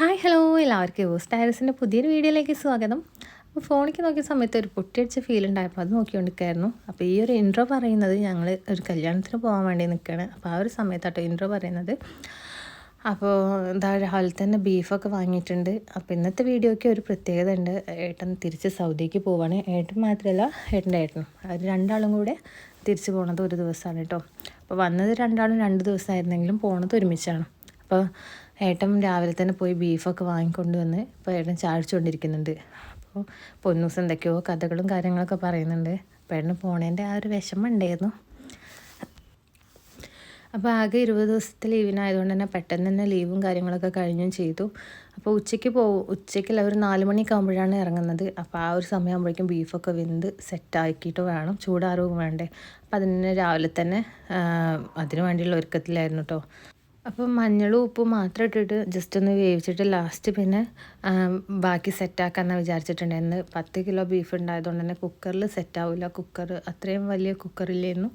Hi hello. എല്ലാവർക്കും used ടയർസിന്റെ പുതിയൊരു വീഡിയോയിലേക്ക് സ്വാഗതം. അപ്പോൾ ഫോണിലേക്ക് നോക്കിയ സമയത്ത് ഒരു പൊട്ടിയടിച്ച ഫീൽ ഉണ്ടായപ്പോൾ അത് നോക്കിക്കൊണ്ടിരിക്കുകയായിരുന്നു. അപ്പോൾ ഈ ഒരു ഇൻട്രോ പറയുന്നത് ഞങ്ങൾ ഒരു കല്യാണത്തിന് പോകാൻ വേണ്ടി നിൽക്കുകയാണ്. അപ്പോൾ ആ ഒരു സമയത്താട്ടോ ഇൻട്രോ പറയുന്നത്. അപ്പോൾ എന്താ രാവിലെ തന്നെ ബീഫൊക്കെ വാങ്ങിയിട്ടുണ്ട്. അപ്പോൾ ഇന്നത്തെ വീഡിയോയ്ക്ക് ഒരു പ്രത്യേകത ഉണ്ട്. ഏട്ടൻ തിരിച്ച് സൗദിക്ക് പോവാണ്. ഏട്ടൻ മാത്രമല്ല ഏട്ടന്റെ ഏട്ടനും. അവർ രണ്ടാളും കൂടെ തിരിച്ച് പോണത് ഒരു ദിവസമാണ് കേട്ടോ. അപ്പോൾ വന്നത് രണ്ടാളും രണ്ട് ദിവസമായിരുന്നെങ്കിലും പോണത് ഒരുമിച്ചാണ്. അപ്പോൾ ഏട്ടൻ രാവിലെ തന്നെ പോയി ബീഫൊക്കെ വാങ്ങിക്കൊണ്ട് വന്ന് ഇപ്പോൾ ഏട്ടൻ ചാഴിച്ചുകൊണ്ടിരിക്കുന്നുണ്ട് അപ്പോൾ പൊന്നൂസ് എന്തൊക്കെയോ കഥകളും കാര്യങ്ങളൊക്കെ പറയുന്നുണ്ട്. അപ്പോൾ ഏട്ടന് പോണേന്റെ ആ ഒരു വിഷമം ഉണ്ടായിരുന്നു അപ്പോൾ ആകെ ഇരുപത് ദിവസത്തെ ലീവിനായതുകൊണ്ട് തന്നെ പെട്ടെന്ന് തന്നെ ലീവും കാര്യങ്ങളൊക്കെ കഴിഞ്ഞും ചെയ്തു. അപ്പോൾ ഉച്ചയ്ക്ക് പോകും ഉച്ചയ്ക്ക് ഒരു നാല് മണിയൊക്കെ ആകുമ്പോഴാണ് ഇറങ്ങുന്നത്. അപ്പോൾ ആ ഒരു സമയമാകുമ്പോഴേക്കും ബീഫൊക്കെ വെന്ത് സെറ്റാക്കിയിട്ട് വേണം ചൂടാറും വേണ്ടേ. അപ്പോൾ അതിന് രാവിലെ തന്നെ അതിനു വേണ്ടിയുള്ള ഒരുക്കത്തിലായിരുന്നു കേട്ടോ അപ്പോൾ മഞ്ഞളും ഉപ്പും മാത്രം ഇട്ടിട്ട് ജസ്റ്റ് ഒന്ന് വേവിച്ചിട്ട് ലാസ്റ്റ് പിന്നെ ബാക്കി സെറ്റാക്കാമെന്നാണ് വിചാരിച്ചിട്ടുണ്ടായിരുന്നു. പത്ത് കിലോ ബീഫ് ഉണ്ടായതുകൊണ്ട് തന്നെ കുക്കറിൽ സെറ്റാവില്ല കുക്കർ അത്രയും വലിയ കുക്കറില്ലായിരുന്നു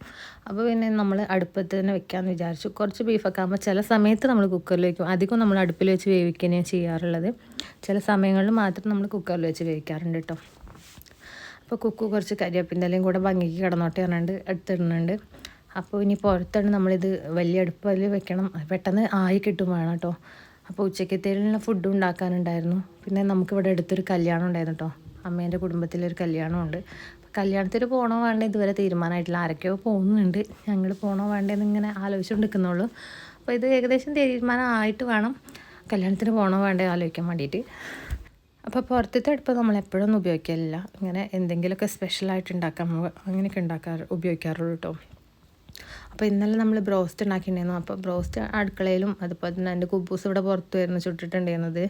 അപ്പോൾ പിന്നെ നമ്മൾ അടുപ്പത്ത് തന്നെ വെക്കാമെന്ന് വിചാരിച്ചു. കുറച്ച് ബീഫൊക്കെ ആകുമ്പോൾ ചില സമയത്ത് നമ്മൾ കുക്കറിൽ വയ്ക്കും അധികം നമ്മൾ അടുപ്പിൽ വെച്ച് വേവിക്കുകയാണ് ചെയ്യാറുള്ളത്. ചില സമയങ്ങളിൽ മാത്രം നമ്മൾ കുക്കറിൽ വെച്ച് വേവിക്കാറുണ്ട് കേട്ടോ അപ്പോൾ കുക്ക് കുറച്ച് കരിവേപ്പിന്റെ ഇലയും കൂടെ ഭംഗിക്ക് കിടന്നോട്ടെ പറഞ്ഞിട്ട് എടുത്തിടുന്നുണ്ട്. അപ്പോൾ ഇനി പുറത്താണ് നമ്മളിത് വലിയ അടുപ്പിൽ വെക്കണം. പെട്ടെന്ന് ആയി കിട്ടും വേണം കേട്ടോ. അപ്പോൾ ഉച്ചക്കത്തേലുള്ള ഫുഡ് ഉണ്ടാക്കാനുണ്ടായിരുന്നു. പിന്നെ നമുക്കിവിടെ അടുത്തൊരു കല്യാണം ഉണ്ടായിരുന്നു കേട്ടോ. അമ്മേന്റെ കുടുംബത്തിലൊരു കല്യാണമുണ്ട്. കല്യാണത്തിന് പോകണോ വേണ്ടേ ഇതുവരെ തീരുമാനമായിട്ടില്ല. ആരൊക്കെയോ പോകുന്നുണ്ട്. ഞങ്ങൾ പോകണോ വേണ്ടതെന്ന് ഇങ്ങനെ ആലോചിച്ചുകൊണ്ടിരിക്കുന്നുള്ളൂ അപ്പോൾ ഇത് ഏകദേശം തീരുമാനം ആയിട്ട് വേണം. കല്യാണത്തിന് പോകണോ വേണ്ടേ ആലോചിക്കാൻ വേണ്ടിയിട്ട് അപ്പോൾ പുറത്തത്തെ അടുപ്പ് നമ്മൾ എപ്പോഴൊന്നും ഉപയോഗിക്കില്ല ഇങ്ങനെ എന്തെങ്കിലുമൊക്കെ സ്പെഷ്യലായിട്ട് ഉണ്ടാക്കാൻ അങ്ങനെയൊക്കെ ഉണ്ടാക്കാറ് ഉപയോഗിക്കാറുള്ളൂ കേട്ടോ. അപ്പോൾ ഇന്നലെ നമ്മൾ ബ്രോസ്റ്റ് ഉണ്ടാക്കിയിട്ടുണ്ടായിരുന്നു. അപ്പോൾ ബ്രോസ്റ്റ് അടുക്കളയിലും അതുപോലെ തന്നെ എന്റെ കുബൂസ് ഇവിടെ പുറത്ത് വരുന്നു ചുട്ടിട്ടുണ്ടായിരുന്നത്.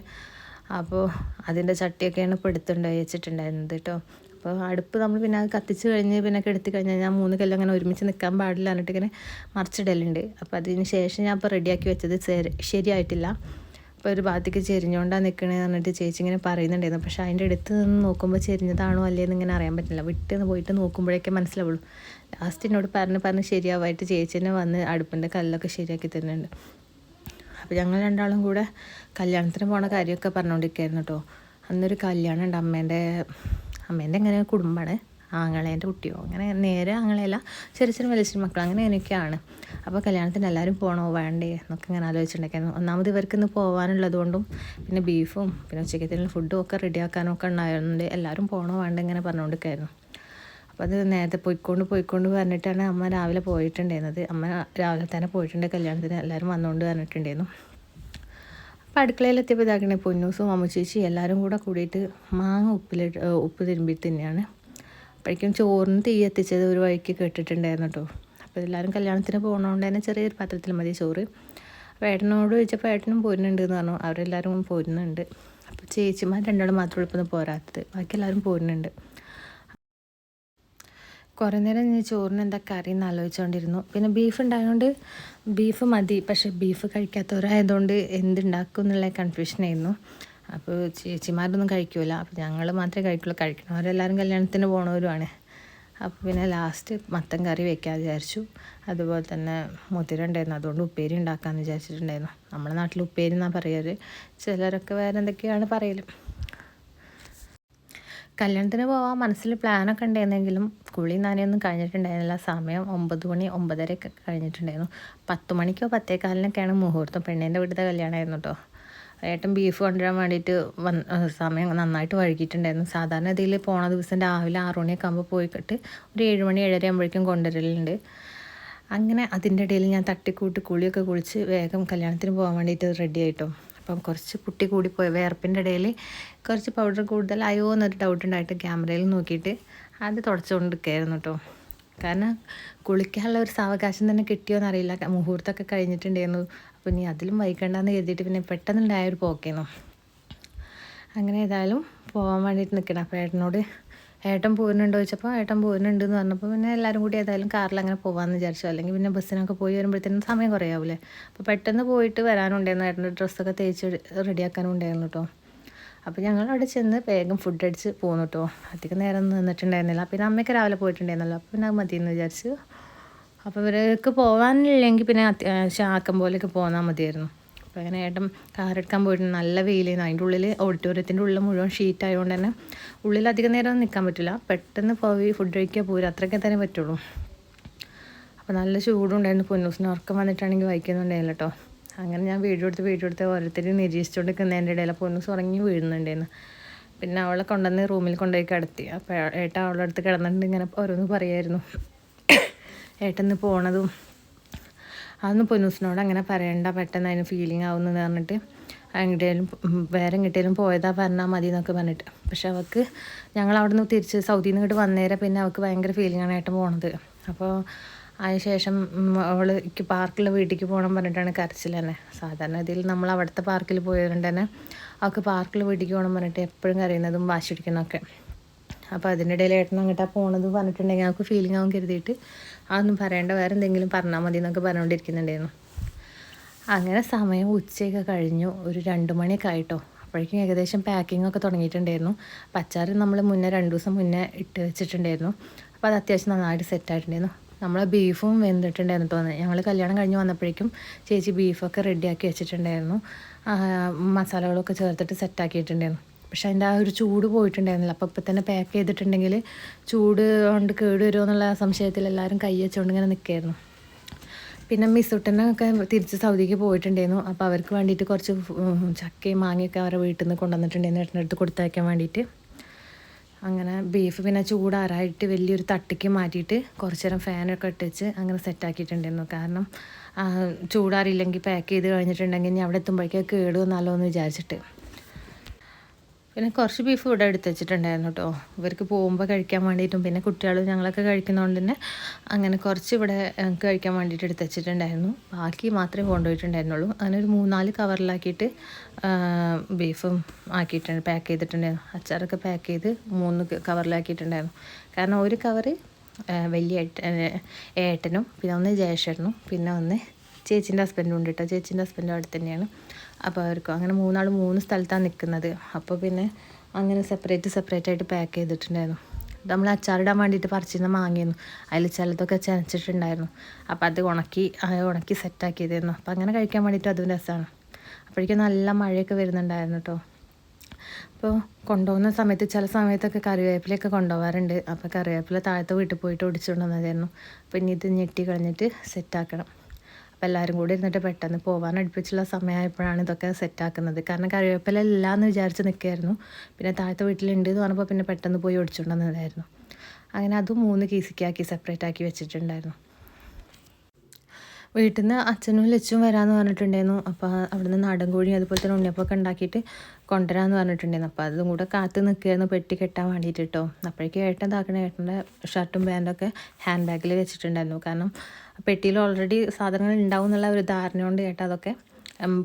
അപ്പോൾ അതിന്റെ ചട്ടിയൊക്കെയാണ് ഇപ്പോൾ എടുത്തുണ്ടായി വെച്ചിട്ടുണ്ടായിരുന്നത് കേട്ടോ. അപ്പോൾ അടുപ്പ് നമ്മൾ പിന്നെ അത് കത്തിച്ച് കഴിഞ്ഞ് പിന്നെ കെടുത്തി കഴിഞ്ഞാൽ ഞാൻ മൂന്ന് കല്ല് അങ്ങനെ ഒരുമിച്ച് നിൽക്കാൻ പാടില്ല എന്നിട്ട് ഇങ്ങനെ മറിച്ചിടലുണ്ട്. അപ്പോൾ അതിന് ശേഷം ഞാൻ ഇപ്പോൾ റെഡിയാക്കി വെച്ചത് ശരിയായിട്ടില്ല. അപ്പോൾ ഒരു ഭാഗത്തേക്ക് ചെരിഞ്ഞുകൊണ്ടാണ് നിൽക്കണേന്ന് പറഞ്ഞിട്ട് ചേച്ചി ഇങ്ങനെ പറയുന്നുണ്ടായിരുന്നു. പക്ഷേ അതിന്റെ അടുത്ത് നിന്ന് നോക്കുമ്പോൾ ചെരിഞ്ഞതാണോ അല്ലേന്ന് ഇങ്ങനെ അറിയാൻ പറ്റില്ല. വിട്ട് പോയിട്ട് നോക്കുമ്പോഴേക്കേ മനസ്സിലാവുള്ളൂ. ലാസ്റ്റ് എന്നോട് പറഞ്ഞ് പറഞ്ഞ് ശരിയാവായിട്ട് ചേച്ചിനെ വന്ന് അടുപ്പിന്റെ കല്ലൊക്കെ ശരിയാക്കി തരുന്നുണ്ട്. അപ്പോൾ ഞങ്ങൾ രണ്ടാളും കൂടെ കല്യാണത്തിന് പോണ കാര്യമൊക്കെ പറഞ്ഞുകൊണ്ടിരിക്കുകയായിരുന്നു കേട്ടോ അന്നൊരു കല്യാണം ഉണ്ട് അമ്മേന്റെ അമ്മേന്റെ ഇങ്ങനെ കുടുംബമാണ് ആങ്ങളേന്റെ കുട്ടിയോ? അങ്ങനെ നേരെ ആങ്ങളെയല്ല ചെറിയ ചെറിയ വലിയ മക്കൾ അങ്ങനെ എനിക്കാണ് അപ്പോൾ കല്യാണത്തിന് എല്ലാവരും പോകണോ വേണ്ടേ. എന്നൊക്കെ ഇങ്ങനെ ആലോചിച്ചിട്ടുണ്ടായിരുന്നു. ഒന്നാമത് ഇവർക്ക് ഇന്ന് പോകാനുള്ളതുകൊണ്ടും പിന്നെ ബീഫും പിന്നെ ഉച്ചക്കത്തിനുള്ള ഫുഡും ഒക്കെ റെഡിയാക്കാനൊക്കെ ഉണ്ടായതുകൊണ്ട് എല്ലാവരും പോകണോ വേണ്ട ഇങ്ങനെ പറഞ്ഞുകൊണ്ടിരിക്കായിരുന്നു അപ്പോൾ അത് നേരത്തെ പോയിക്കൊണ്ട് പോയിക്കൊണ്ട് പറഞ്ഞിട്ടാണ് അമ്മ രാവിലെ പോയിട്ടുണ്ടായിരുന്നത്. അമ്മ രാവിലെ തന്നെ പോയിട്ടുണ്ട്. കല്യാണത്തിന് എല്ലാവരും വന്നുകൊണ്ട് പറഞ്ഞിട്ടുണ്ടായിരുന്നു. അപ്പോൾ അടുക്കളയിൽ അടുക്കളയിലെത്തിയപ്പോൾ ഇതാക്കണേ പൊന്നൂസും അമ്മച്ചേച്ചി എല്ലാവരും കൂടെ കൂടിയിട്ട് മാങ്ങ ഉപ്പിലിട്ട് ഉപ്പ് തിരുമ്പി തന്നെയാണ്. അപ്പോഴേക്കും ചോറിന് തീ എത്തിച്ചത് ഒരു വഴിക്ക് കേട്ടിട്ടുണ്ടായിരുന്നു കേട്ടോ. അപ്പോൾ എല്ലാവരും കല്യാണത്തിന് പോകണോണ്ട് തന്നെ ചെറിയൊരു പാത്രത്തിൽ മതി ചോറ്. അപ്പോൾ ഏട്ടനോട് ചോദിച്ചപ്പോൾ ഏട്ടനും പോരുന്നുണ്ട് എന്ന് പറഞ്ഞു. അവരെല്ലാവരും പോരുന്നുണ്ട്. അപ്പോൾ ചേച്ചിമാർ രണ്ടാളും മാത്രം ഇപ്പോൾ പോരാത്തത്. ബാക്കി എല്ലാവരും പോരുന്നുണ്ട്. കുറേ നേരം ഞാൻ ചോറിന് എന്താ കറി എന്ന് ആലോചിച്ചുകൊണ്ടിരുന്നു പിന്നെ ബീഫ് ഉണ്ടായതുകൊണ്ട് ബീഫ് മതി. പക്ഷേ ബീഫ് കഴിക്കാത്തവരായതുകൊണ്ട് എന്തുണ്ടാക്കും എന്നുള്ള കൺഫ്യൂഷനായിരുന്നു അപ്പോൾ ചേച്ചിമാരൊന്നും കഴിക്കൂല. അപ്പോൾ ഞങ്ങൾ മാത്രമേ കഴിക്കുള്ളൂ. കഴിക്കണവരെല്ലാവരും കല്യാണത്തിന് പോണവരുമാണ്. അപ്പോൾ പിന്നെ ലാസ്റ്റ് മത്തൻ കറി വെക്കാൻ വിചാരിച്ചു. അതുപോലെ തന്നെ മുതിര ഉണ്ടായിരുന്നു. അതുകൊണ്ട് ഉപ്പേരി ഉണ്ടാക്കാമെന്ന് വിചാരിച്ചിട്ടുണ്ടായിരുന്നു. നമ്മുടെ നാട്ടിൽ ഉപ്പേരി എന്നാണ് പറയാറ്? ചിലരൊക്കെ വേറെ എന്തൊക്കെയാണ് പറയൽ കല്യാണത്തിന് പോകാൻ മനസ്സിൽ പ്ലാനൊക്കെ ഉണ്ടായിരുന്നെങ്കിലും കുളി നനയൊന്നും കഴിഞ്ഞിട്ടുണ്ടായിരുന്നില്ല. സമയം ഒമ്പത് മണി ഒമ്പതരയൊക്കെ കഴിഞ്ഞിട്ടുണ്ടായിരുന്നു. പത്ത് മണിക്കോ പത്തേക്കാലിനൊക്കെയാണ് മുഹൂർത്തം. പെണ്ണിന്റെ വീട്ടിലത്തെ കല്യാണമായിരുന്നു കേട്ടോ ഏട്ടൻ ബീഫ് കൊണ്ടുവരാൻ വേണ്ടിയിട്ട് വന്ന് സമയം നന്നായിട്ട് വഴുകിയിട്ടുണ്ടായിരുന്നു സാധാരണ ഇതിൽ പോണ ദിവസം രാവിലെ ആറു മണിയൊക്കെ ആകുമ്പോൾ പോയിക്കിട്ട്. ഒരു ഏഴുമണി ഏഴര ആകുമ്പോഴേക്കും കൊണ്ടുവരലുണ്ട്. അങ്ങനെ അതിന്റെ ഇടയിൽ ഞാൻ തട്ടിക്കൂട്ട് കുളിയൊക്കെ കുളിച്ച് വേഗം കല്യാണത്തിന് പോകാൻ വേണ്ടിയിട്ട് റെഡി ആയിട്ടോ. അപ്പം കുറച്ച് കുട്ടി കൂടി കൂടിപ്പോയി. വേർപ്പിന്റെ ഇടയിൽ കുറച്ച് പൗഡർ കൂടുതലായോ എന്നൊരു ഡൗട്ട് ഉണ്ടായിട്ട് ക്യാമറയിൽ നോക്കിയിട്ട് അത് തുടച്ചുകൊണ്ടിരിക്കുകയായിരുന്നു കേട്ടോ. കാരണം കുളിക്കാനുള്ള ഒരു സാവകാശം തന്നെ കിട്ടിയോന്ന് അറിയില്ല മുഹൂർത്തമൊക്കെ കഴിഞ്ഞിട്ടുണ്ടായിരുന്നു. അപ്പോൾ ഇനി അതിലും വൈകണ്ടെന്ന് കരുതിയിട്ട് പിന്നെ പെട്ടെന്നുണ്ടായ ഒരു പോക്കേന്നു അങ്ങനെ ഏതായാലും പോകാൻ വേണ്ടിയിട്ട് നിൽക്കണം അപ്പോൾ ഏട്ടനോട് ഏട്ടൻ പോകുന്നുണ്ടോ ചോദിച്ചപ്പോൾ ഏട്ടൻ പോകുന്നുണ്ട് എന്ന് പറഞ്ഞപ്പോൾ പിന്നെ എല്ലാവരും കൂടി ഏതായാലും കാറിൽ അങ്ങനെ പോകാമെന്ന് വിചാരിച്ചു. അല്ലെങ്കിൽ പിന്നെ ബസ്സിനൊക്കെ പോയി വരുമ്പോഴത്തേനും സമയം കുറയാവില്ലേ അപ്പോൾ പെട്ടെന്ന് പോയിട്ട് വരാനുണ്ടായിരുന്നു. ഏട്ടന്റെ ഡ്രസ്സൊക്കെ തേച്ച് റെഡിയാക്കാനുണ്ടായിരുന്നു കേട്ടോ അപ്പോൾ ഞങ്ങൾ അവിടെ ചെന്ന് വേഗം ഫുഡ് അടിച്ച് പോന്നു കേട്ടോ അധികം നേരം നിന്നിട്ടുണ്ടായിരുന്നില്ല. പിന്നെ അമ്മയ്ക്ക് രാവിലെ പോയിട്ടുണ്ടായിരുന്നല്ലോ. അപ്പോൾ പിന്നെ മതിയെന്ന് വിചാരിച്ചു. അപ്പോൾ ഇവർക്ക് പോകാനില്ലെങ്കിൽ പിന്നെ അത്യാവശ്യം ആക്കം പോലെയൊക്കെ പോന്നാൽ മതിയായിരുന്നു. അപ്പോൾ അങ്ങനെ ഏട്ടൻ കാറെടുക്കാൻ പോയിട്ട് നല്ല വെയിലായിരുന്നു അതിന്റെ ഉള്ളിൽ ഓഡിറ്റോറിയത്തിന്റെ ഉള്ളിൽ മുഴുവൻ ഷീറ്റ് ആയതുകൊണ്ട് തന്നെ ഉള്ളിൽ അധികം നേരം നിൽക്കാൻ പറ്റില്ല. പെട്ടെന്ന് പോയി ഫുഡ് കഴിക്കാൻ പോരും. അത്രയൊക്കെ തന്നെ പറ്റുള്ളൂ. അപ്പോൾ നല്ല ചൂടുണ്ടായിരുന്നു. പൊന്നൂസിന് ഉറക്കം വന്നിട്ടാണെങ്കിൽ വായിക്കുന്നുണ്ടായില്ല കേട്ടോ അങ്ങനെ ഞാൻ വീഡിയോ എടുത്ത് വീഡിയോ എടുത്ത് ഓരോരുത്തരും നിരീക്ഷിച്ചുകൊണ്ട് നിൽക്കുന്നതിന്റെ ഇടയിൽ അപ്പോൾ ഒന്ന് ഉറങ്ങി വീഴുന്നുണ്ടായിരുന്നു. പിന്നെ അവളെ കൊണ്ടുവന്ന് റൂമിൽ കൊണ്ടുപോയി കിടത്തി. അപ്പോൾ ഏട്ട അവളുടെ അടുത്ത് കിടന്നിട്ട് ഇങ്ങനെ ഓരോന്ന് പറയായിരുന്നു. ഏട്ടന്ന് പോണതും അതൊന്ന് പൊന്നൂസിനോട് അങ്ങനെ പറയണ്ട പെട്ടെന്ന് അതിന് ഫീലിംഗ് ആവുമെന്ന് പറഞ്ഞിട്ട് എങ്ങോട്ടേലും വേറെ എങ്ങോട്ടേലും പോയതാ പറഞ്ഞാൽ മതി എന്നൊക്കെ പറഞ്ഞിട്ട്. പക്ഷെ അവൾക്ക് ഞങ്ങൾ അവിടെ നിന്ന് തിരിച്ച് സൗദിയിൽ നിന്ന് ഇങ്ങോട്ട് വന്നേരം പിന്നെ അവൾക്ക് ഭയങ്കര ഫീലിംഗ് ആണ് ഏട്ടൻ പോണത്. അപ്പോൾ അതിനുശേഷം അവൾ എനിക്ക് പാർക്കിൽ വീട്ടിലേക്ക് പോകണം പറഞ്ഞിട്ടാണ് കരച്ചിൽ തന്നെ. സാധാരണ ഇതിൽ നമ്മൾ അവിടുത്തെ പാർക്കിൽ പോയതുകൊണ്ട് തന്നെ അവൾക്ക് പാർക്കിൽ വീട്ടിലേക്ക് പോകണം പറഞ്ഞിട്ട് എപ്പോഴും കരയുന്നതും വാശി പിടിക്കുന്നതൊക്കെ. അപ്പോൾ അതിന്റെ ഇടയിൽ ഏട്ടൻ അങ്ങോട്ടാ പോണത് പറഞ്ഞിട്ടുണ്ടെങ്കിൽ അവൾക്ക് ഫീലിംഗ് ആവും കരുതിയിട്ട് അതൊന്നും പറയേണ്ട വേറെ എന്തെങ്കിലും പറഞ്ഞാൽ മതി എന്നൊക്കെ പറഞ്ഞുകൊണ്ടിരിക്കുന്നുണ്ടായിരുന്നു. അങ്ങനെ സമയം ഉച്ചയൊക്കെ കഴിഞ്ഞു. ഒരു രണ്ട് മണിയൊക്കെ ആയിട്ടോ. അപ്പോഴേക്കും ഏകദേശം പാക്കിംഗ് ഒക്കെ തുടങ്ങിയിട്ടുണ്ടായിരുന്നു. പച്ചാറ് നമ്മൾ മുന്നേ രണ്ട് ദിവസം മുന്നേ ഇട്ട് വെച്ചിട്ടുണ്ടായിരുന്നു. അപ്പോൾ അത് അത്യാവശ്യം നന്നായിട്ട് സെറ്റായിട്ടുണ്ടായിരുന്നു നമ്മളെ ബീഫും വെന്തിട്ടുണ്ടായിരുന്നു തോന്നുന്നത് ഞങ്ങൾ കല്യാണം കഴിഞ്ഞ് വന്നപ്പോഴേക്കും ചേച്ചി ബീഫൊക്കെ റെഡിയാക്കി വെച്ചിട്ടുണ്ടായിരുന്നു. മസാലകളൊക്കെ ചേർത്തിട്ട് സെറ്റാക്കിയിട്ടുണ്ടായിരുന്നു. പക്ഷേ അതിന്റെ ആ ഒരു ചൂട് പോയിട്ടുണ്ടായിരുന്നില്ല. അപ്പോൾ ഇപ്പം തന്നെ പാക്ക് ചെയ്തിട്ടുണ്ടെങ്കിൽ ചൂട് കൊണ്ട് കേട് വരുമോ എന്നുള്ള സംശയത്തിൽ എല്ലാവരും കൈ വെച്ചുകൊണ്ട് ഇങ്ങനെ നിൽക്കായിരുന്നു. പിന്നെ മിസ്സുട്ടനൊക്കെ തിരിച്ച് സൗദിക്ക് പോയിട്ടുണ്ടായിരുന്നു. അപ്പോൾ അവർക്ക് വേണ്ടിയിട്ട് കുറച്ച് ചക്കയും മാങ്ങയൊക്കെ അവരുടെ വീട്ടിൽ നിന്ന് കൊണ്ടുവന്നിട്ടുണ്ടായിരുന്നു. അടുത്ത് കൊടുത്തയക്കാൻ വേണ്ടിയിട്ട്. അങ്ങനെ ബീഫ് പിന്നെ ചൂടാറായിട്ട് വലിയൊരു തട്ടിക്ക് മാറ്റിയിട്ട് കുറച്ച് നേരം ഫാനൊക്കെ ഇട്ടിച്ച് അങ്ങനെ സെറ്റാക്കിയിട്ടുണ്ടായിരുന്നു കാരണം ചൂടാറില്ലെങ്കിൽ പാക്ക് ചെയ്ത് കഴിഞ്ഞിട്ടുണ്ടെങ്കിൽ ഇനി അവിടെ എത്തുമ്പോഴേക്കും കേട് വന്നാലോ എന്ന് വിചാരിച്ചിട്ട്. പിന്നെ കുറച്ച് ബീഫ് ഇവിടെ എടുത്ത് വെച്ചിട്ടുണ്ടായിരുന്നു കേട്ടോ ഇവർക്ക് പോകുമ്പോൾ കഴിക്കാൻ വേണ്ടിയിട്ടും പിന്നെ കുട്ടികളും ഞങ്ങളൊക്കെ കഴിക്കുന്നതുകൊണ്ട് തന്നെ അങ്ങനെ കുറച്ച് ഇവിടെ കഴിക്കാൻ വേണ്ടിയിട്ട് എടുത്ത് വെച്ചിട്ടുണ്ടായിരുന്നു. ബാക്കി മാത്രമേ കൊണ്ടുപോയിട്ടുണ്ടായിരുന്നുള്ളൂ. അങ്ങനെ ഒരു മൂന്നാൽ കവറിലാക്കിയിട്ട് ബീഫും ആക്കിയിട്ടുണ്ട് പാക്ക് ചെയ്തിട്ടുണ്ടായിരുന്നു അച്ചാറൊക്കെ പാക്ക് ചെയ്ത് മൂന്ന് കവറിലാക്കിയിട്ടുണ്ടായിരുന്നു. കാരണം ഒരു കവറ് വലിയ ഏട്ടനും പിന്നെ ഒന്ന് ജയേഷേട്ടനും പിന്നെ ഒന്ന് ചേച്ചീന്റെ ഹസ്ബൻഡും ഉണ്ട് കേട്ടോ. ചേച്ചീന്റെ ഹസ്ബൻഡ് അവിടെ തന്നെയാണ്. അപ്പോൾ അവർക്കും അങ്ങനെ മൂന്നാൾ മൂന്ന് സ്ഥലത്താണ് നിൽക്കുന്നത്. അപ്പോൾ പിന്നെ അങ്ങനെ സെപ്പറേറ്റ് സെപ്പറേറ്റ് ആയിട്ട് പാക്ക് ചെയ്തിട്ടുണ്ടായിരുന്നു. നമ്മൾ അച്ചാറിടാൻ വേണ്ടിയിട്ട് പറിച്ചിരുന്ന മാങ്ങിയിരുന്നു അതിൽ ചിലതൊക്കെ ചനച്ചിട്ടുണ്ടായിരുന്നു അപ്പോൾ അത് ഉണക്കി ഉണക്കി സെറ്റാക്കിയതായിരുന്നു അപ്പോൾ അങ്ങനെ കഴിക്കാൻ വേണ്ടിയിട്ട് അതും രസമാണ്. അപ്പോഴേക്കും നല്ല മഴയൊക്കെ വരുന്നുണ്ടായിരുന്നു കേട്ടോ. അപ്പോൾ കൊണ്ടുപോകുന്ന സമയത്ത് ചില സമയത്തൊക്കെ കറിവേപ്പിലയൊക്കെ കൊണ്ടുപോകാറുണ്ട്. അപ്പോൾ കറിവേപ്പില താഴത്തെ വീട്ടിൽ പോയിട്ട് ഒടിച്ചുകൊണ്ട് വന്നതായിരുന്നു. അപ്പോൾ ഇനി ഇത് ഞെട്ടി കളഞ്ഞിട്ട് സെറ്റാക്കണം അപ്പോൾ എല്ലാവരും കൂടി ഇരുന്നിട്ട് പെട്ടെന്ന് പോകാൻ അടുപ്പിച്ചുള്ള സമയമായപ്പോഴാണ് ഇതൊക്കെ സെറ്റാക്കുന്നത് കാരണം കറിവേപ്പില ഇല്ല എന്ന് വിചാരിച്ച് നിൽക്കുകയായിരുന്നു. പിന്നെ താഴത്തെ വീട്ടിലുണ്ട് എന്ന് പറഞ്ഞപ്പോൾ പിന്നെ പെട്ടെന്ന് പോയി ഒടിച്ചുകൊണ്ടുവന്നതായിരുന്നു അങ്ങനെ അതും മൂന്ന് കീസിക്കാക്കി സെപ്പറേറ്റ് ആക്കി വെച്ചിട്ടുണ്ടായിരുന്നു. വീട്ടിൽ നിന്ന് അച്ഛനും ലച്ചും വരാമെന്ന് പറഞ്ഞിട്ടുണ്ടായിരുന്നു. അപ്പോൾ അവിടുന്ന് നാടൻ കോഴിയും അതുപോലെ തന്നെ ഉണ്ണിയപ്പൊക്കെ ഉണ്ടാക്കിയിട്ട് കൊണ്ടുവരാമെന്ന് പറഞ്ഞിട്ടുണ്ടായിരുന്നു. അപ്പോൾ അതും കൂടെ കാത്ത് നിൽക്കുകയായിരുന്നു പെട്ടി കെട്ടാൻ വേണ്ടിയിട്ട് കേട്ടോ അപ്പോഴേക്കും ഏട്ടൻ താക്കണ ഏട്ടന്റെ ഷർട്ടും പാന്റൊക്കെ ഹാൻഡ് ബാഗിൽ വെച്ചിട്ടുണ്ടായിരുന്നു. കാരണം പെട്ടിയിൽ ഓൾറെഡി സാധനങ്ങൾ ഉണ്ടാവും എന്നുള്ള ഒരു ധാരണ കൊണ്ട് ഏട്ടൻ അതൊക്കെ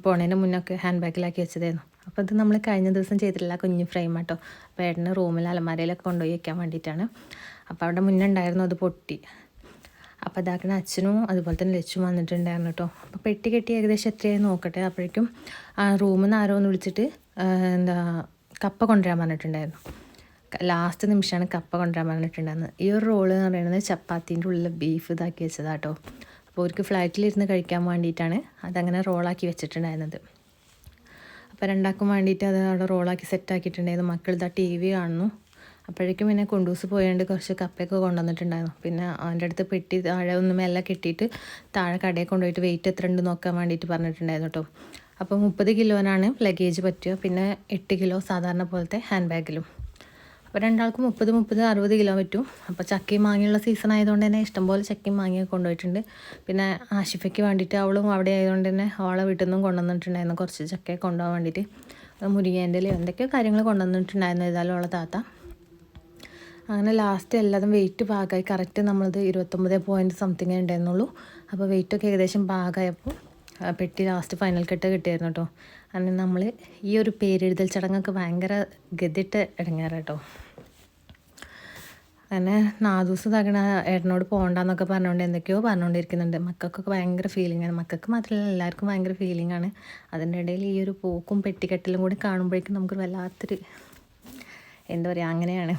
പോണേന്റെ മുന്നൊക്കെ ഹാൻഡ് ബാഗിലാക്കി വെച്ചതായിരുന്നു. അപ്പോൾ ഇത് നമ്മൾ കഴിഞ്ഞ ദിവസം ചെയ്തിട്ടില്ല കുഞ്ഞു ഫ്രെയിം ആട്ടോ. അപ്പോൾ ഏട്ടന്റെ റൂമിൽ അലമാരയിലൊക്കെ കൊണ്ടുപോയി വയ്ക്കാൻ വേണ്ടിയിട്ടാണ്. അപ്പോൾ അവിടെ മുന്നേ ഉണ്ടായിരുന്നു അത് പൊട്ടി. അപ്പോൾ അതാക്കണ അച്ഛനും അതുപോലെ തന്നെ ലച്ചും വന്നിട്ടുണ്ടായിരുന്നു കേട്ടോ. അപ്പോൾ പെട്ടി കെട്ടി ഏകദേശം എത്രയായി നോക്കട്ടെ. അപ്പോഴേക്കും ആ റൂമിൽ നിന്ന് ആരോ ഒന്ന് വിളിച്ചിട്ട് എന്താ കപ്പ കൊണ്ടുവരാൻ പറഞ്ഞിട്ടുണ്ടായിരുന്നു. ലാസ്റ്റ് നിമിഷമാണ് കപ്പ കൊണ്ടുവരാൻ പറഞ്ഞിട്ടുണ്ടായിരുന്നത്. ഈ ഒരു റോൾ എന്ന് പറയുന്നത് ചപ്പാത്തീന്റെ ഉള്ളിൽ ബീഫ് ഇതാക്കി വെച്ചതാട്ടോ അപ്പോൾ അവർക്ക് ഫ്ലാറ്റിലിരുന്ന് കഴിക്കാൻ വേണ്ടിയിട്ടാണ് അതങ്ങനെ റോളാക്കി വെച്ചിട്ടുണ്ടായിരുന്നത്. അപ്പോൾ രണ്ടാക്കും വേണ്ടിയിട്ട് അത് അവിടെ റോളാക്കി സെറ്റാക്കിയിട്ടുണ്ടായിരുന്നു മക്കൾ ഇതാ ടി വി കാണുന്നു. അപ്പോഴേക്കും പിന്നെ കുണ്ടൂസ് പോയതുകൊണ്ട് കുറച്ച് കപ്പയൊക്കെ കൊണ്ടുവന്നിട്ടുണ്ടായിരുന്നു. പിന്നെ അവന്റെ അടുത്ത് പെട്ടി താഴെ ഒന്ന് മെല്ലെ കെട്ടിയിട്ട് താഴെ കടയിൽ കൊണ്ടുപോയിട്ട് വെയിറ്റ് എത്ര ഉണ്ട് നോക്കാൻ വേണ്ടിയിട്ട് പറഞ്ഞിട്ടുണ്ടായിരുന്നു കേട്ടോ. അപ്പോൾ മുപ്പത് കിലോനാണ് ലഗേജ് പറ്റുക പിന്നെ എട്ട് കിലോ സാധാരണ പോലത്തെ ഹാൻഡ് ബാഗിലും അപ്പോൾ രണ്ടാൾക്ക് മുപ്പത് മുപ്പത് അറുപത് കിലോ പറ്റും. അപ്പോൾ ചക്കയും മാങ്ങിയുള്ള സീസൺ ആയതുകൊണ്ട് തന്നെ ഇഷ്ടംപോലെ ചക്കയും മാങ്ങിയൊക്കെ കൊണ്ടുപോയിട്ടുണ്ട്. പിന്നെ ആഷിഫയ്ക്ക് വേണ്ടിയിട്ട് അവളും അവിടെ ആയതുകൊണ്ട് തന്നെ അവളെ വീട്ടിൽ നിന്നും കൊണ്ടുവന്നിട്ടുണ്ടായിരുന്നു കുറച്ച് ചക്കയൊക്കെ കൊണ്ടുപോകാൻ വേണ്ടിയിട്ട്. മുരിങ്ങേന്റെ എന്തൊക്കെയോ കാര്യങ്ങൾ കൊണ്ടുവന്നിട്ടുണ്ടായിരുന്നു ഏതായാലും അവളെ താത്ത. അങ്ങനെ ലാസ്റ്റ് എല്ലാതും വെയിറ്റ് പാകമായി കറക്റ്റ് നമ്മളത് ഇരുപത്തൊമ്പത് പോയിന്റ് സംതിങ് ഉണ്ടായിരുന്നുള്ളൂ. അപ്പോൾ വെയിറ്റൊക്കെ ഏകദേശം പാകമായപ്പോൾ പെട്ടി ലാസ്റ്റ് ഫൈനൽ കെട്ട് കിട്ടിയായിരുന്നു കേട്ടോ അങ്ങനെ നമ്മൾ ഈ ഒരു പേരെഴുതൽ ചടങ്ങൊക്കെ ഭയങ്കര ഗതിട്ട് ഇടങ്ങാറ് കേട്ടോ അങ്ങനെ നാദൂസ് തകണ ഏട്ടനോട് പോകണ്ടെന്നൊക്കെ പറഞ്ഞുകൊണ്ട് എന്തൊക്കെയോ പറഞ്ഞുകൊണ്ടിരിക്കുന്നുണ്ട് മക്കൾക്കൊക്കെ ഭയങ്കര ഫീലിംഗ് ആണ്. മക്കൾക്ക് മാത്രമല്ല എല്ലാവർക്കും ഭയങ്കര ആണ്. അതിന്റെ ഇടയിൽ ഈ ഒരു പോക്കും പെട്ടിക്കെട്ടലും കൂടി കാണുമ്പോഴേക്കും നമുക്ക് വല്ലാത്തൊരു എന്താ പറയുക അങ്ങനെയാണ്.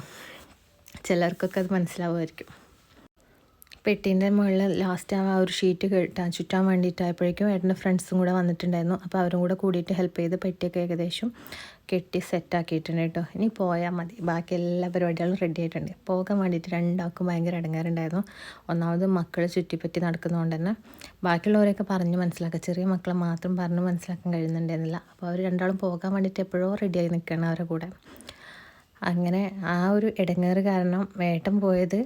ചിലർക്കൊക്കെ അത് മനസ്സിലാവുമായിരിക്കും. പെട്ടീന്റെ മുകളിൽ ലാസ്റ്റ് ആ ഒരു ഷീറ്റ് കെട്ടാൻ ചുറ്റാൻ വേണ്ടിയിട്ടായപ്പോഴേക്കും ഏട്ടന്റെ ഫ്രണ്ട്സും കൂടെ വന്നിട്ടുണ്ടായിരുന്നു. അപ്പോൾ അവരും കൂടെ കൂടിയിട്ട് ഹെൽപ്പ് ചെയ്ത് പെട്ടിയൊക്കെ ഏകദേശം കെട്ടി സെറ്റാക്കിയിട്ടുണ്ട് കേട്ടോ. ഇനി പോയാൽ മതി. ബാക്കി എല്ലാ പരിപാടികളും റെഡി ആയിട്ടുണ്ട്. പോകാൻ വേണ്ടിയിട്ട് രണ്ടാൾക്കും ഭയങ്കര ഇടങ്ങാറുണ്ടായിരുന്നു. ഒന്നാമത് മക്കൾ ചുറ്റിപ്പറ്റി നടക്കുന്നതുകൊണ്ട് തന്നെ ബാക്കിയുള്ളവരെയൊക്കെ പറഞ്ഞ് മനസ്സിലാക്കുക. ചെറിയ മക്കളെ മാത്രം പറഞ്ഞ് മനസ്സിലാക്കാൻ കഴിയുന്നുണ്ടായിരുന്നില്ല. അപ്പോൾ അവർ രണ്ടാളും പോകാൻ വേണ്ടിയിട്ട് എപ്പോഴോ റെഡിയായി നിൽക്കണം അവരുടെ കൂടെ. അങ്ങനെ ആ ഒരു ഇടങ്ങേറ് കാരണം വേട്ടം പോയത്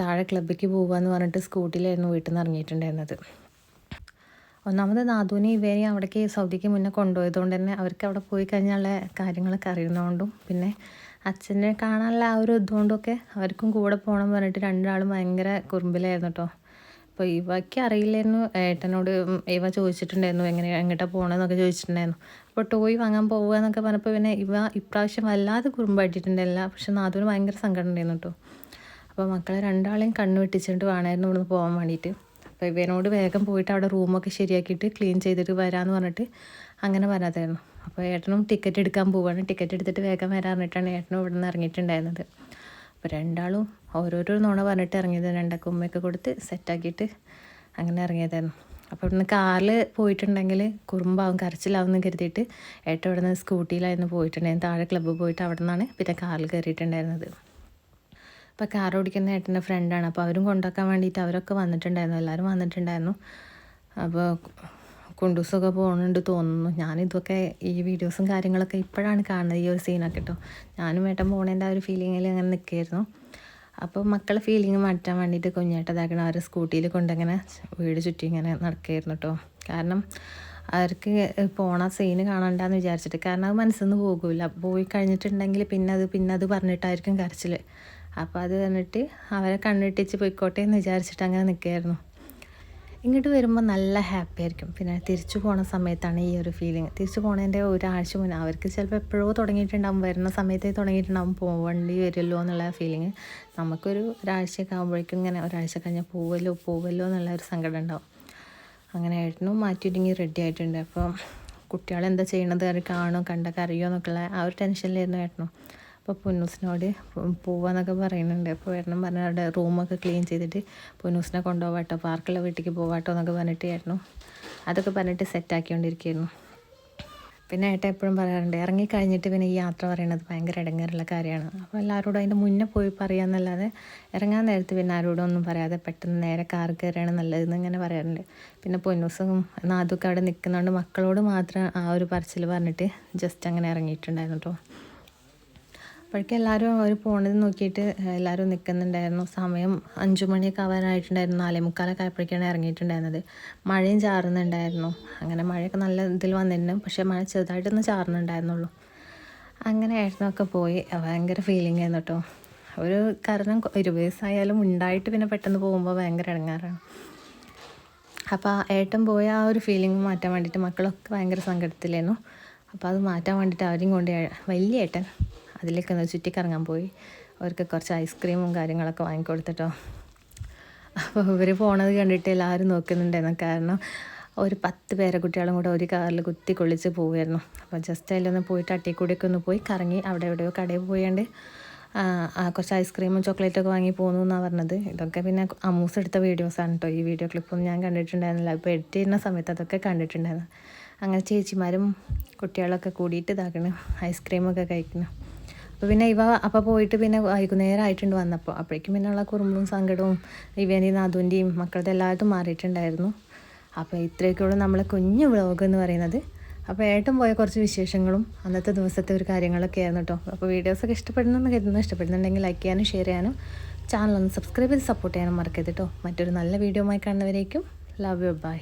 താഴെ ക്ലബ്ബിലേക്ക് പോകാമെന്ന് പറഞ്ഞിട്ട് സ്കൂട്ടിയിലായിരുന്നു വീട്ടിൽ നിന്ന് ഇറങ്ങിയിട്ടുണ്ടായിരുന്നത്. ഒന്നാമത് നാദൂനി ഇവരെ അവിടേക്ക് സൗദിക്ക് മുന്നേ കൊണ്ടുപോയതുകൊണ്ട് തന്നെ അവർക്ക് അവിടെ പോയി കഴിഞ്ഞാലുള്ള കാര്യങ്ങളൊക്കെ അറിയുന്നതുകൊണ്ടും പിന്നെ അച്ഛനെ കാണാനുള്ള ആ ഒരു ഇതുകൊണ്ടൊക്കെ അവർക്കും കൂടെ പോകണം പറഞ്ഞിട്ട് രണ്ടാളും ഭയങ്കര കുറുമ്പിലായിരുന്നു കേട്ടോ. അപ്പോൾ ഇവയ്ക്ക് അറിയില്ലായിരുന്നു. ഏട്ടനോട് ഇവ ചോദിച്ചിട്ടുണ്ടായിരുന്നു എങ്ങനെ എങ്ങോട്ടാണ് പോകണമെന്നൊക്കെ ചോദിച്ചിട്ടുണ്ടായിരുന്നു. അപ്പോൾ ടോയ് വാങ്ങാൻ പോവുക എന്നൊക്കെ പറഞ്ഞപ്പോൾ പിന്നെ ഇവ ഇപ്രാവശ്യം വല്ലാതെ കുറുമ്പായിട്ടിട്ടുണ്ടല്ല പക്ഷെ നാദൂന് ഭയങ്കര സങ്കടം ഉണ്ടായിരുന്നു കേട്ടോ അപ്പോൾ മക്കളെ രണ്ടാളെയും കണ്ണു വെട്ടിച്ചിട്ട് വേണമായിരുന്നു ഇവിടുന്ന് പോകാൻ വേണ്ടിയിട്ട് അപ്പോൾ ഇവനോട് വേഗം പോയിട്ട് അവിടെ റൂമൊക്കെ ശരിയാക്കിയിട്ട് ക്ലീൻ ചെയ്തിട്ട് വരാമെന്ന് പറഞ്ഞിട്ട് അങ്ങനെ വരാതായിരുന്നു അപ്പോൾ ഏട്ടനും ടിക്കറ്റ് എടുക്കാൻ പോവുകയാണ് ടിക്കറ്റ് എടുത്തിട്ട് വേഗം വരാൻ പറഞ്ഞിട്ടാണ് ഏട്ടനും ഇവിടെ നിന്ന് ഇറങ്ങിയിട്ടുണ്ടായിരുന്നത്. അപ്പോൾ രണ്ടാളും ഓരോരോ നുണ പറഞ്ഞിട്ട് ഇറങ്ങിയത്. രണ്ടൊക്കെ ഉമ്മയൊക്കെ കൊടുത്ത് സെറ്റാക്കിയിട്ട് അങ്ങനെ ഇറങ്ങിയതായിരുന്നു. അപ്പോൾ ഇവിടുന്ന് കാറിൽ പോയിട്ടുണ്ടെങ്കിൽ കുറുമ്പാവും കരച്ചിലാവും കരുതിയിട്ട് ഏട്ടൻ ഇവിടെ നിന്ന് സ്കൂട്ടിയിലായിരുന്നു പോയിട്ടുണ്ടായിരുന്നു താഴെ ക്ലബ്ബ് പോയിട്ട് അവിടെ നിന്നാണ് പിന്നെ കാറിൽ കയറിയിട്ടുണ്ടായിരുന്നത്. അപ്പോൾ കാർ ഓടിക്കുന്ന ഏട്ടന്റെ ഫ്രണ്ടാണ് അപ്പോൾ അവരും കൊണ്ടാക്കാൻ വേണ്ടിയിട്ട് അവരൊക്കെ വന്നിട്ടുണ്ടായിരുന്നു. എല്ലാവരും വന്നിട്ടുണ്ടായിരുന്നു. അപ്പോൾ കുണ്ടൂസൊക്കെ പോകുന്നുണ്ട് തോന്നുന്നു. ഞാനിതൊക്കെ ഈ വീഡിയോസും കാര്യങ്ങളൊക്കെ ഇപ്പോഴാണ് കാണുന്നത് ഈ ഒരു സീനൊക്കെ കേട്ടോ. ഞാനും ഏട്ടൻ പോകണേന്റെ ആ ഒരു ഫീലിങ്ങിൽ അങ്ങനെ നിൽക്കുകയായിരുന്നു അപ്പോൾ മക്കളെ ഫീലിംഗ് മാറ്റാൻ വേണ്ടിയിട്ട് കുഞ്ഞേട്ടതാക്കണം അവരെ സ്കൂട്ടിയിൽ കൊണ്ടങ്ങനെ വീട് ചുറ്റി ഇങ്ങനെ നടക്കുകയായിരുന്നു കേട്ടോ കാരണം അവർക്ക് പോണ സീന് കാണണ്ടെന്ന് വിചാരിച്ചിട്ട്. കാരണം അത് മനസ്സിൽ നിന്ന് പോകില്ല പോയി കഴിഞ്ഞിട്ടുണ്ടെങ്കിൽ പിന്നെ അത് പിന്നെ അത് പറഞ്ഞിട്ടായിരിക്കും കരച്ചിൽ അപ്പോൾ അത് വന്നിട്ട് അവരെ കണ്ണിട്ടിച്ച് പോയിക്കോട്ടെ എന്ന് വിചാരിച്ചിട്ട് അങ്ങനെ നിൽക്കുകയായിരുന്നു ഇങ്ങോട്ട് വരുമ്പോൾ നല്ല ഹാപ്പി ആയിരിക്കും. പിന്നെ തിരിച്ചു പോണ സമയത്താണ് ഈ ഒരു ഫീലിംഗ് തിരിച്ചു പോണതിന്റെ ഒരാഴ്ച മുന്നേ അവർക്ക് ചിലപ്പോൾ എപ്പോഴോ തുടങ്ങിയിട്ടുണ്ടാവും. വരുന്ന സമയത്തേ തുടങ്ങിയിട്ടുണ്ടാവും. പോവേണ്ടി വരുമല്ലോ എന്നുള്ള ഫീലിംഗ് നമുക്കൊരു ഒരാഴ്ചയൊക്കെ ആകുമ്പോഴേക്കും ഇങ്ങനെ ഒരാഴ്ച കഴിഞ്ഞാൽ പോവല്ലോ പോവല്ലോ എന്നുള്ള ഒരു സങ്കടം ഉണ്ടാവും. അങ്ങനെ ഏട്ടനും മാറ്റിയിട്ടെങ്കിൽ റെഡി ആയിട്ടുണ്ട്. അപ്പോൾ കുട്ടികളെന്താ ചെയ്യണത്? അവർ കാണോ കണ്ടൊക്കെ അറിയുമോ എന്നൊക്കെയുള്ള ആ ഒരു ടെൻഷനിലായിരുന്നു ഏട്ടനും. അപ്പോൾ പൊന്നൂസിനോട് പോവാന്നൊക്കെ പറയുന്നുണ്ട്. അപ്പോൾ ഏട്ടനും പറഞ്ഞ അവിടെ റൂമൊക്കെ ക്ലീൻ ചെയ്തിട്ട് പൊന്നൂസിനെ കൊണ്ടുപോകാട്ടോ പാർക്കുള്ള വീട്ടിലേക്ക് പോവാട്ടോ എന്നൊക്കെ പറഞ്ഞിട്ട് ഏട്ടനും അതൊക്കെ പറഞ്ഞിട്ട് സെറ്റാക്കിക്കൊണ്ടിരിക്കുകയായിരുന്നു പിന്നെ ഏട്ടൻ എപ്പോഴും പറയാറുണ്ട് ഇറങ്ങിക്കഴിഞ്ഞിട്ട് പിന്നെ ഈ യാത്ര പറയുന്നത് ഭയങ്കര ഇടങ്ങേറുള്ള കാര്യമാണ്. അപ്പോൾ എല്ലാവരോടും അതിന്റെ മുന്നേ പോയി പറയാമെന്നല്ലാതെ ഇറങ്ങാൻ നേരത്ത് പിന്നെ ആരോടും ഒന്നും പറയാതെ പെട്ടെന്ന് നേരെ കാർ കയറിയാണ് നല്ലതെന്ന് ഇങ്ങനെ പറയാറുണ്ട്. പിന്നെ പൊന്നൂസും നാദുക്കെ അവിടെ നിൽക്കുന്നതുകൊണ്ട് മക്കളോട് മാത്രം ആ ഒരു പറച്ചിൽ പറഞ്ഞിട്ട് ജസ്റ്റ് അങ്ങനെ ഇറങ്ങിയിട്ടുണ്ടായിരുന്നു കേട്ടോ. അപ്പോഴേക്കും എല്ലാവരും അവർ പോണത് നോക്കിയിട്ട് എല്ലാവരും നിൽക്കുന്നുണ്ടായിരുന്നു സമയം അഞ്ചു മണിയൊക്കെ ആവാനായിട്ടുണ്ടായിരുന്നു. നാലേ മുക്കാലൊക്കെ ആയപ്പോഴേക്കാണ് ഇറങ്ങിയിട്ടുണ്ടായിരുന്നത്. മഴയും ചാറുന്നുണ്ടായിരുന്നു. അങ്ങനെ മഴയൊക്കെ നല്ല ഇതിൽ വന്നിരുന്നു. പക്ഷേ മഴ ചെറുതായിട്ടൊന്ന് ചാറുന്നുണ്ടായിരുന്നുള്ളൂ. അങ്ങനെ ഏട്ടനൊക്കെ പോയി. ഭയങ്കര ഫീലിംഗ് ആയിരുന്നു കേട്ടോ. ഒരു കാരണം ഇരുപത് വയസ്സായാലും ഉണ്ടായിട്ട് പിന്നെ പെട്ടെന്ന് പോകുമ്പോൾ ഭയങ്കര ഇടങ്ങാറാണ്. അപ്പോൾ ഏട്ടൻ പോയ ആ ഒരു ഫീലിംഗ് മാറ്റാൻ വേണ്ടിയിട്ട് മക്കളൊക്കെ ഭയങ്കര സങ്കടത്തിലായിരുന്നു. അപ്പോൾ അത് മാറ്റാൻ വേണ്ടിയിട്ട് അവരും കൊണ്ട് വലിയ ഏട്ടൻ അതിലേക്ക് ഒന്ന് ചുറ്റിക്കറങ്ങാൻ പോയി. അവർക്ക് കുറച്ച് ഐസ്ക്രീമും കാര്യങ്ങളൊക്കെ വാങ്ങിക്കൊടുത്തിട്ടോ. അപ്പോൾ ഇവർ പോണത് കണ്ടിട്ട് എല്ലാവരും നോക്കുന്നുണ്ടായിരുന്നു. കാരണം ഒരു പത്ത് പേരെ കുട്ടികളും കൂടെ ഒരു കാറിൽ കുത്തി കൊള്ളിച്ച് പോവുമായിരുന്നു അപ്പോൾ ജസ്റ്റ് അതിലൊന്ന് പോയിട്ട് അട്ടിക്കൂടിയൊക്കെ ഒന്ന് പോയി കറങ്ങി അവിടെ എവിടെയോ കടയിൽ പോയാണ്ട് കുറച്ച് ഐസ്ക്രീമും ചോക്ലേറ്റൊക്കെ വാങ്ങി പോകുന്നു എന്നാണ് പറഞ്ഞത്. ഇതൊക്കെ പിന്നെ അമൂസ് എടുത്ത വീഡിയോസാണ് കേട്ടോ ഈ വീഡിയോ ക്ലിപ്പൊന്നും ഞാൻ കണ്ടിട്ടുണ്ടായിരുന്നില്ല. അപ്പോൾ എഡിറ്റ് ചെയ്യുന്ന സമയത്ത് അതൊക്കെ കണ്ടിട്ടുണ്ടായിരുന്നു. അങ്ങനെ ചേച്ചിമാരും കുട്ടികളൊക്കെ കൂടിയിട്ട് ഇതാക്കണം. ഐസ്ക്രീമൊക്കെ കഴിക്കണം. അപ്പോൾ പിന്നെ ഇവ അപ്പോൾ പോയിട്ട് പിന്നെ വൈകുന്നേരം ആയിട്ടുണ്ട് വന്നപ്പോൾ അപ്പോഴേക്കും പിന്നെ ഉള്ള കുറുമ്പും സങ്കടവും ഇവന്റെയും നാഥുവിന്റെയും മക്കളുടെ എല്ലായിടത്തും മാറിയിട്ടുണ്ടായിരുന്നു. അപ്പോൾ ഇത്രയൊക്കെയുള്ള നമ്മളെ കുഞ്ഞു വ്ളോഗ് എന്ന് പറയുന്നത്. അപ്പോൾ ഏട്ടൻ പോയ കുറച്ച് വിശേഷങ്ങളും അന്നത്തെ ദിവസത്തെ ഒരു കാര്യങ്ങളൊക്കെ ആയിരുന്നു കേട്ടോ അപ്പോൾ വീഡിയോസൊക്കെ ഇഷ്ടപ്പെടുന്നെന്ന് കരുതുന്നു. ഇഷ്ടപ്പെടുന്നുണ്ടെങ്കിൽ ലൈക്ക് ചെയ്യാനും ഷെയർ ചെയ്യാനും ചാനൽ ഒന്ന് സബ്സ്ക്രൈബ് ചെയ്ത് സപ്പോർട്ട് ചെയ്യാനും മറക്കരുത് കേട്ടോ മറ്റൊരു നല്ല വീഡിയോ ആയി കാണുന്നവരേക്കും ലവ് യു ബൈ